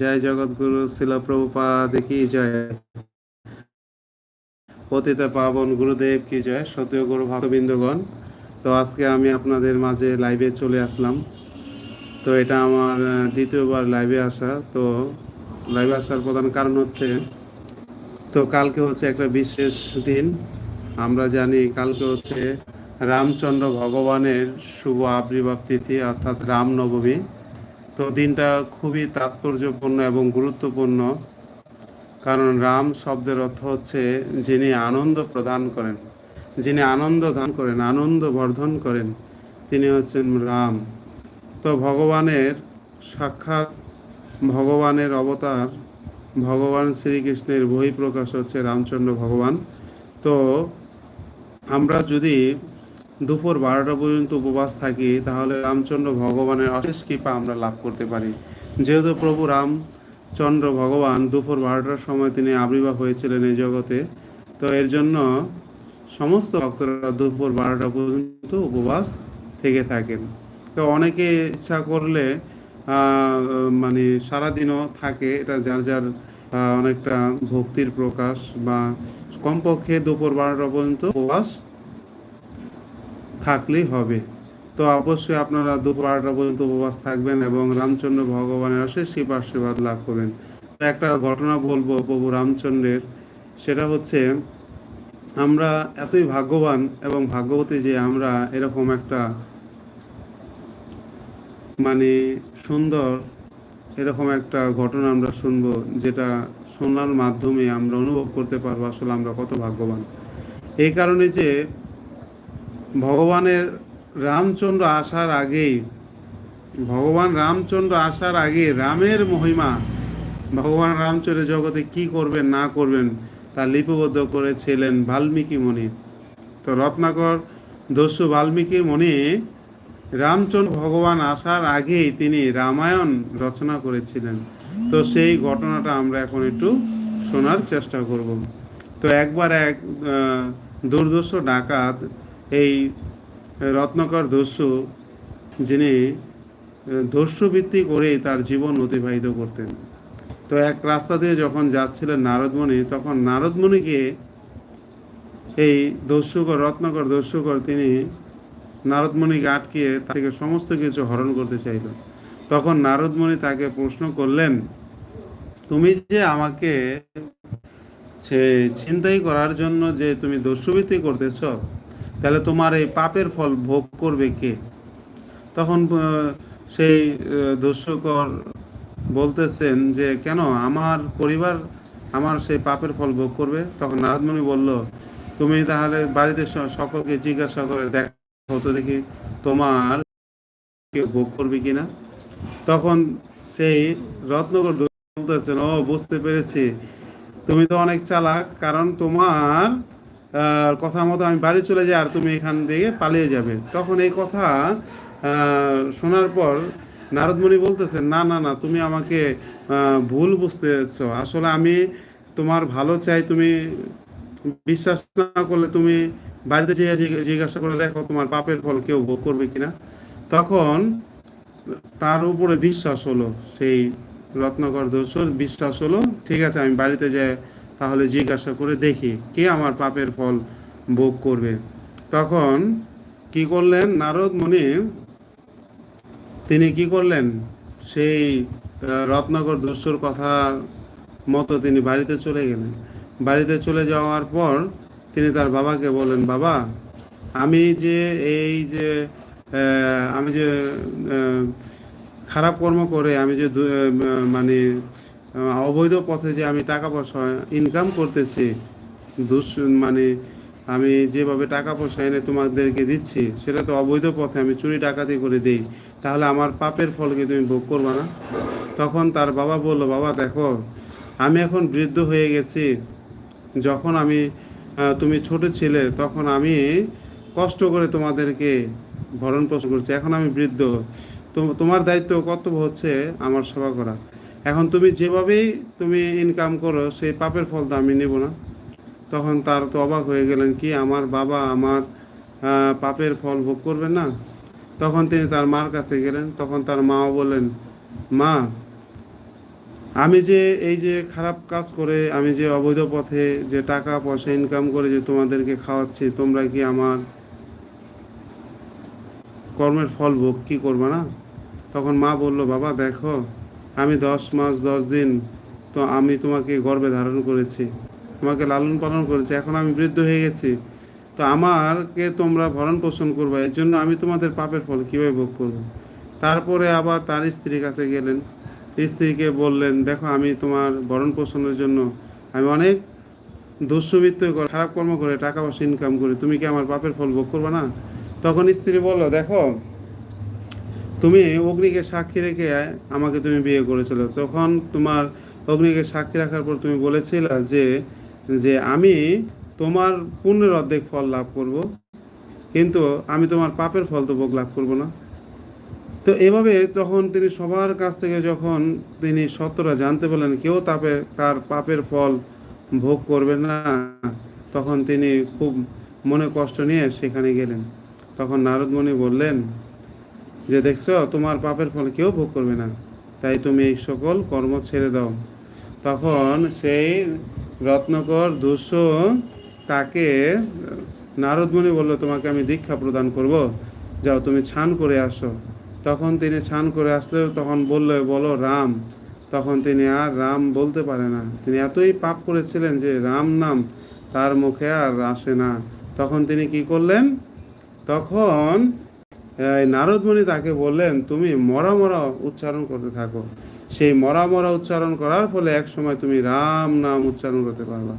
জয় জগৎগুরু শিল প্রভুপা দেখি জয়? পতিত পাবন, গুরুদেব কি জয়? সতীয় গুরু ভক্তবৃন্দগণ, তো আজকে আমি আপনাদের মাঝে লাইভে চলে আসলাম। তো এটা আমার দ্বিতীয়বার লাইভে আসা। তো লাইভে আসার প্রধান কারণ হচ্ছে, তো কালকে হচ্ছে একটা বিশেষ দিন। আমরা জানি কালকে হচ্ছে রামচন্দ্র ভগবানের শুভ আবির্ভাব তিথি, অর্থাৎ রামনবমী। তো দিনটা খুবই তাৎপর্যপূর্ণ এবং গুরুত্বপূর্ণ। কারণ রাম শব্দের অর্থ হচ্ছে যিনি আনন্দ প্রদান করেন, যিনি আনন্দ দান করেন, আনন্দ বর্ধন করেন, তিনি হচ্ছেন রাম। তো ভগবানের সাক্ষাৎ, ভগবানের অবতার, ভগবান শ্রীকৃষ্ণের বহিঃপ্রকাশ হচ্ছে রামচন্দ্র ভগবান। তো আমরা যদি দুপুর বারোটা পর্যন্ত উপবাস থাকি, তাহলে রামচন্দ্র ভগবানের অশেষ কৃপা আমরা লাভ করতে পারি। যেহেতু প্রভু রামচন্দ্র ভগবান দুপুর বারোটার সময় তিনি আবির্ভাব হয়েছিলেন এই জগতে, তো এর জন্য সমস্ত ভক্তরা দুপুর বারোটা পর্যন্ত উপবাস থেকে থাকেন। তো অনেকে ইচ্ছা করলে মানে সারাদিনও থাকে, এটা যার যার অনেকটা ভক্তির প্রকাশ বা কমপক্ষে দুপুর বারোটা পর্যন্ত উপবাস থাকলেই হবে। তো অবশ্যই আপনারা দুপুর বারোটা পর্যন্ত উপবাস থাকবেন এবং রামচন্দ্র ভগবানের অশেষ শিব আশীর্বাদ লাভ করবেন। তো একটা ঘটনা বলব প্রভু রামচন্দ্রের। সেটা হচ্ছে, আমরা এতই ভাগ্যবান এবং ভাগ্যবতী যে আমরা এরকম একটা মানে সুন্দর এরকম একটা ঘটনা আমরা শুনব, যেটা শোনার মাধ্যমে আমরা অনুভব করতে পারব আসলে আমরা কত ভাগ্যবান। এই কারণে যে ভগবানের রামচন্দ্র আসার আগেই, ভগবান রামচন্দ্র আসার আগে রামের মহিমা, ভগবান রামচন্দ্র জগতে কি করবেন, না করবেন, তা লিপিবদ্ধ করেছিলেন বাল্মীকি মুনি। তো রত্নাকর দস্যু বাল্মীকি মুনি রামচন্দ্র ভগবান আসার আগেই তিনি রামায়ণ রচনা করেছিলেন। তো সেই ঘটনাটা আমরা এখন একটু শোনার চেষ্টা করব। তো একবার এক দুর্দর্শ ডাকাত এই রত্নকর দস্যু যিনি দস্যুবৃত্তি করেই তার জীবন অতিবাহিত করতেন। তো এক রাস্তা দিয়ে যখন যাচ্ছিলেন নারদমণি, তখন নারদমণিকে এই দস্যুকর, রত্নকর দস্যুকর তিনি নারদমণিকে আটকিয়ে তার থেকে সমস্ত কিছু হরণ করতে চাইল। তখন নারদমণি তাকে প্রশ্ন করলেন, তুমি যে আমাকে সে ছিনতাই করার জন্য যে তুমি দস্যুবৃত্তি করতেছ তাহলে তোমার এই পাপের ফল ভোগ করবে কে? তখন সেই দস্যুকর বলতেছেন যে, কেন আমার পরিবার আমার সেই পাপের ফল ভোগ করবে? তখন নারদমণি বলল, তুমি তাহলে বাড়িতে সকলকে জিজ্ঞাসা করে দেখো তো দেখি তোমার কেউ ভোগ করবে কিনা? তখন সেই রত্নকর দস্যু বলতেছেন, ও, বুঝতে পেরেছি। তুমি তো অনেক চালাক, কারণ তোমার কথা মতো আমি বাড়ি চলে যাই আর তুমি এখান থেকে পালিয়ে যাবে। তখন এই কথা শোনার পর নারদমণি বলতেছে না না না, তুমি আমাকে ভুল বুঝতেছ আসলে আমি তোমার ভালো চাই, তুমি বিশ্বাস না করলে তুমি বাড়িতে যেয়ে জিজ্ঞাসা করে দেখো তোমার পাপের ফল কেউ ভোগ করবে কিনা। তখন তার উপরে বিশ্বাস হলো, সেই রত্নকর দোষর বিশ্বাস হলো, ঠিক আছে, আমি বাড়িতে যাই তাহলে জিজ্ঞাসা করে দেখি কে আমার পাপের ফল ভোগ করবে। তখন কি করলেন নারদ মুনি? তিনি কি করলেন? সেই রত্নগর দস্যুর কথা মতো তিনি বাড়িতে চলে গেলেন। বাড়িতে চলে যাওয়ার পর তিনি তার বাবাকে বললেন, বাবা, আমি যে এই যে আমি যে খারাপ কর্ম করে, আমি যে মানে অবৈধ পথে যে আমি টাকা পয়সা ইনকাম করতেছি, দুস মানে আমি যেভাবে টাকা পয়সা এনে তোমাদেরকে দিচ্ছি, সেটা তো অবৈধ পথে আমি চুরি ডাকাতি করে দিই, তাহলে আমার পাপের ফলকে তুমি ভোগ করবে না? তখন তার বাবা বলল, বাবা, দেখো, আমি এখন বৃদ্ধ হয়ে গেছি। যখন আমি তুমি ছোট ছিলে, তখন আমি কষ্ট করে তোমাদেরকে ভরণ পোষণ করছি। এখন আমি বৃদ্ধ। তোমার দায়িত্ব কর্তব্য হচ্ছে আমার সেবা করা। এখন তুমি যেভাবেই তুমি ইনকাম করো, সেই পাপের ফল তো আমি নেব না। তখন তার তো অবাক হয়ে গেলেন কি, আমার বাবা আমার পাপের ফল ভোগ করবেন না? তখন তিনি তার মার কাছে গেলেন, তখন তার মাও বললেন, মা, আমি যে এই যে খারাপ কাজ করে, আমি যে অবৈধ পথে যে টাকা পয়সা ইনকাম করে যে তোমাদেরকে খাওয়াচ্ছি, তোমরা কি আমার কর্মের ফল ভোগ কি করবে না? তখন মা বলল, বাবা, দেখো আমি দশ মাস, দশ দিন তো আমি তোমাকে গর্বে ধারণ করেছি, তোমাকে লালন পালন করেছি, এখন আমি বৃদ্ধ হয়ে গেছি। তো আমারকে তোমরা ভরণ পোষণ করবে, এর জন্য আমি তোমাদের পাপের ফল কীভাবে ভোগ করব? তারপরে আবার তার স্ত্রীর কাছে গেলেন। স্ত্রীকে বললেন, দেখো, আমি তোমার ভরণ পোষণের জন্য আমি অনেক দুঃসুবৃত্ত করে, খারাপ কর্ম করে টাকা পয়সা ইনকাম করি, তুমি কি আমার পাপের ফল ভোগ করবে না? তখন স্ত্রী বলল, দেখো তুমি অগ্নিকে সাক্ষী রেখে আমাকে তুমি বিয়ে করেছিল। তখন তোমার অগ্নিকে সাক্ষী রাখার পর তুমি বলেছিলে যে যে আমি তোমার পুণ্যের অর্ধেক ফল লাভ করব, কিন্তু আমি তোমার পাপের ফল তো ভোগ লাভ করব না। তো এভাবে তখন তিনি সবার কাছ থেকে যখন তিনি সত্যটা জানতে পারলেন কেউ তাপে, তার পাপের ফল ভোগ করবে না, তখন তিনি খুব মনে কষ্ট নিয়ে সেখানে গেলেন। তখন নারদমণি বললেন যে দেখছ, তোমার পাপের ফল কেউ ভোগ করবে না। তাই তুমি এই সকল কর্ম ছেড়ে দাও। তখন সেই রত্নকর দুঃস তাকে, নারদমণি বলল, তোমাকে আমি দীক্ষা প্রদান করব। যাও, তুমি ছান করে আসো। তখন তিনি ছান করে আসলে তখন বললে, বলো, রাম। তখন তিনি আর রাম বলতে পারে না। তিনি এতই পাপ করেছিলেন যে রাম নাম তার মুখে আর আসে না। তখন তিনি কি করলেন? তখন নারদমণি তাকে বললেন, তুমি মরা মরা উচ্চারণ করতে থাকো। সেই মরা মরা উচ্চারণ করার ফলে এক সময় তুমি রাম নাম উচ্চারণ করতে পারবা।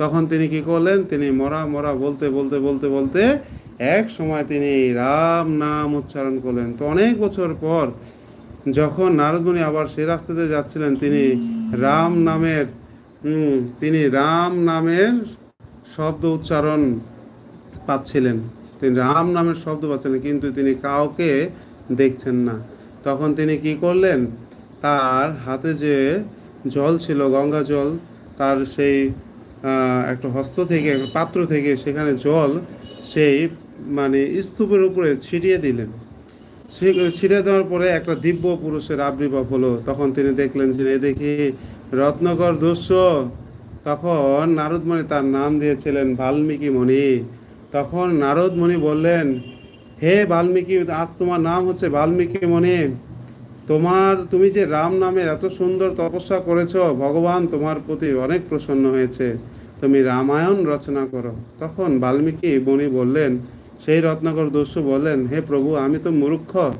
তখন তিনি কি করলেন, তিনি মরা মরা বলতে বলতে বলতে বলতে এক সময় তিনি রাম নাম উচ্চারণ করলেন। তো অনেক বছর পর যখন নারদমণি আবার সে রাস্তাতে যাচ্ছিলেন, তিনি রাম নামের তিনি রাম নামের শব্দ উচ্চারণ পাচ্ছিলেন। তিনি রাম নামের শব্দ পাচ্ছিলেন কিন্তু তিনি কাউকে দেখছেন না। তখন তিনি কি করলেন? তার হাতে যে জল ছিল, গঙ্গা জল, তার সেই একটা হস্ত থেকে, একটা পাত্র থেকে সেখানে জল সেই মানে স্তূপের উপরে ছিটিয়ে দিলেন। সে ছিঁড়ে দেওয়ার পরে একটা দিব্য পুরুষের আবির্ভাব হলো। তখন তিনি দেখলেন যে, এ দেখি রত্নকর দস্য তখন নারদমণি তার নাম দিয়েছিলেন বাল্মীকি মণি তখন নারদ নারদমণি বললেন, হে বাল্মীকি, আজ তোমার নাম হচ্ছে বাল্মীকি মণি। তোমার, তুমি যে রাম নামের এত সুন্দর তপস্যা করেছ, ভগবান তোমার প্রতি অনেক প্রসন্ন হয়েছে। তুমি রামায়ণ রচনা করো। তখন বাল্মীকি বনি বললেন, সেই রত্নাকর দস্যু বললেন, হে প্রভু, আমি তো মূর্খ।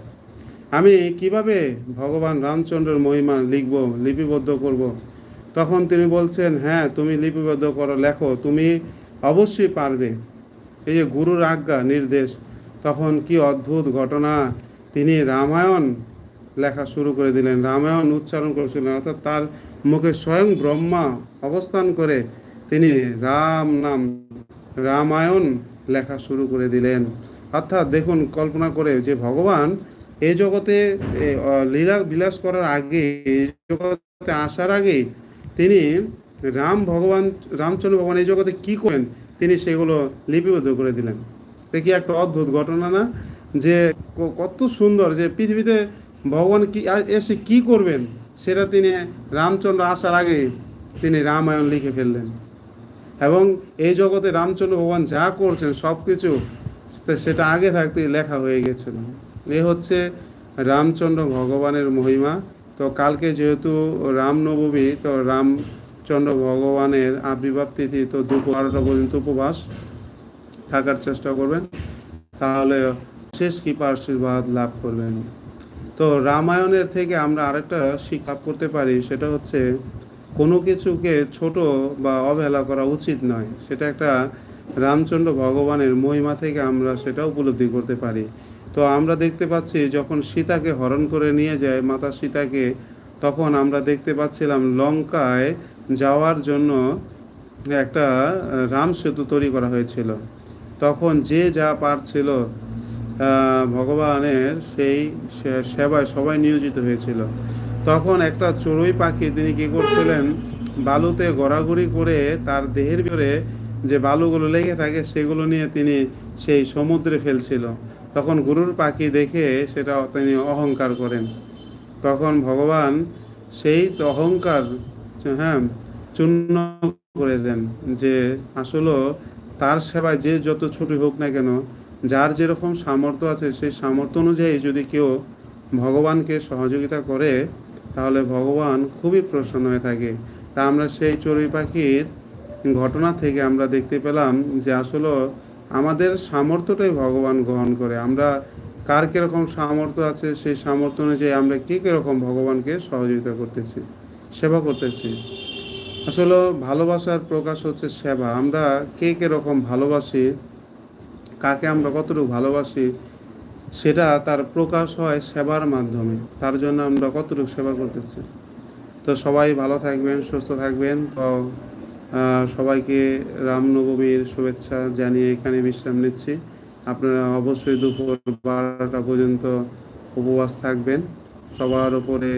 আমি কীভাবে ভগবান রামচন্দ্রের মহিমা লিখব, লিপিবদ্ধ করব। তখন তিনি বলছেন হ্যাঁ তুমি লিপিবদ্ধ করো, লেখো। তুমি অবশ্যই পারবে। এই যে গুরুর আজ্ঞা, নির্দেশ, তখন কি অদ্ভুত ঘটনা? তিনি রামায়ণ লেখা শুরু করে দিলেন, রামায়ণ উচ্চারণ করেছিলেন অর্থাৎ তার মুখে স্বয়ং ব্রহ্মা অবস্থান করে তিনি রাম নাম রামায়ণ লেখা শুরু করে দিলেন। অর্থাৎ দেখুন, কল্পনা করে যে ভগবান এই জগতে লীলা বিলাস করার আগে এই জগতে আসার আগে তিনি রাম ভগবান, রামচন্দ্র ভগবান এই জগতে কি করেন তিনি সেগুলো লিপিবদ্ধ করে দিলেন। দেখি একটা অদ্ভুত ঘটনা না, যে কত সুন্দর যে পৃথিবীতে ভগবান কি এসে কি করবেন, সেটা তিনি রামচন্দ্র আসার আগে তিনি রামায়ণ লিখে ফেললেন। এবং এই জগতে রামচন্দ্র ভগবান যা করছেন সব কিছু সেটা আগে থাকতেই লেখা হয়ে গেছিল। এ হচ্ছে রামচন্দ্র ভগবানের মহিমা। তো কালকে যেহেতু রামনবমী, তো রামচন্দ্র ভগবানের আবির্ভাব তিথি তো দুপুর বারোটা পর্যন্ত উপবাস থাকার চেষ্টা করবেন। তাহলে শেষ কৃপা আশীর্বাদ লাভ করবেন। তো রামায়ণের থেকে আমরা আরেকটা শিক্ষা করতে পারি, সেটা হচ্ছে কোনো কিছুকে ছোট বা অবহেলা করা উচিত নয়। সেটা একটা রামচন্দ্র ভগবানের মহিমা থেকে আমরা সেটা উপলব্ধি করতে পারি। তো আমরা দেখতে পাচ্ছি যখন সীতাকে হরণ করে নিয়ে যায়, মাতা সীতাকে, তখন আমরা দেখতে পাচ্ছিলাম লঙ্কায় যাওয়ার জন্য একটা রাম সেতু তৈরি করা হয়েছিল। তখন যে যা পারছিল ভগবানের সেই সেবায় সবাই নিয়োজিত হয়েছিল। তখন একটা চড়ুই পাখি তিনি কি করছিলেন, বালুতে গড়াগড়ি করে তার দেহের ভিতরে যে বালুগুলো লেগে থাকে সেগুলো নিয়ে তিনি সেই সমুদ্রে ফেলছিল। তখন গুরুর পাখি দেখে সেটা তিনি অহংকার করেন। তখন ভগবান সেই অহংকার হ্যাঁ চূর্ণ করে দেন যে আসলে তার সেবায় যে যত ছোট হোক না কেন, যার যেরকম সামর্থ্য আছে সেই সামর্থ্য অনুযায়ী যদি কেউ ভগবানকে সহযোগিতা করে, তাহলে ভগবান খুবই প্রসন্ন হয়ে থাকে। তা আমরা সেই চড়ুই পাখির ঘটনা থেকে আমরা দেখতে পেলাম যে আসলে আমাদের সামর্থ্যটাই ভগবান গ্রহণ করে। আমরা কার কীরকম সামর্থ্য আছে সেই সামর্থ্য অনুযায়ী আমরা কী কীরকম ভগবানকে সহযোগিতা করতেছি? সেবা করতেছি। আসলে ভালোবাসার প্রকাশ হচ্ছে সেবা। আমরা কে রকম ভালোবাসি, কাকে আমরা কতটুকু ভালোবাসি, সেটা তার প্রকাশ হয় সেবার মাধ্যমে। তার জন্য আমরা কতটুকু সেবা করতেছি। তো সবাই ভালো থাকবেন, সুস্থ থাকবেন। তো সবাইকে রামনবমীর শুভেচ্ছা জানিয়ে এখানে বিশ্রাম নিচ্ছি। আপনারা অবশ্যই দুপুর বারোটা পর্যন্ত উপবাস থাকবেন। সবার উপরে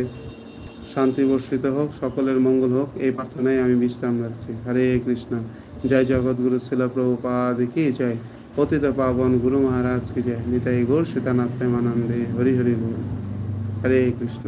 শান্তি বর্ষিত হোক, সকলের মঙ্গল হোক, এই প্রার্থনায় আমি বিশ্রাম রাখছি। হরে কৃষ্ণ। জয় জগৎগুরু শিলা প্রভুপাদ কি জয়। পতিত পাবন গুরু মহারাজ কি জয়। নিতাই গৌর সীতানাথ প্রেমানন্দে। হরি হরি গুরু হরে কৃষ্ণ।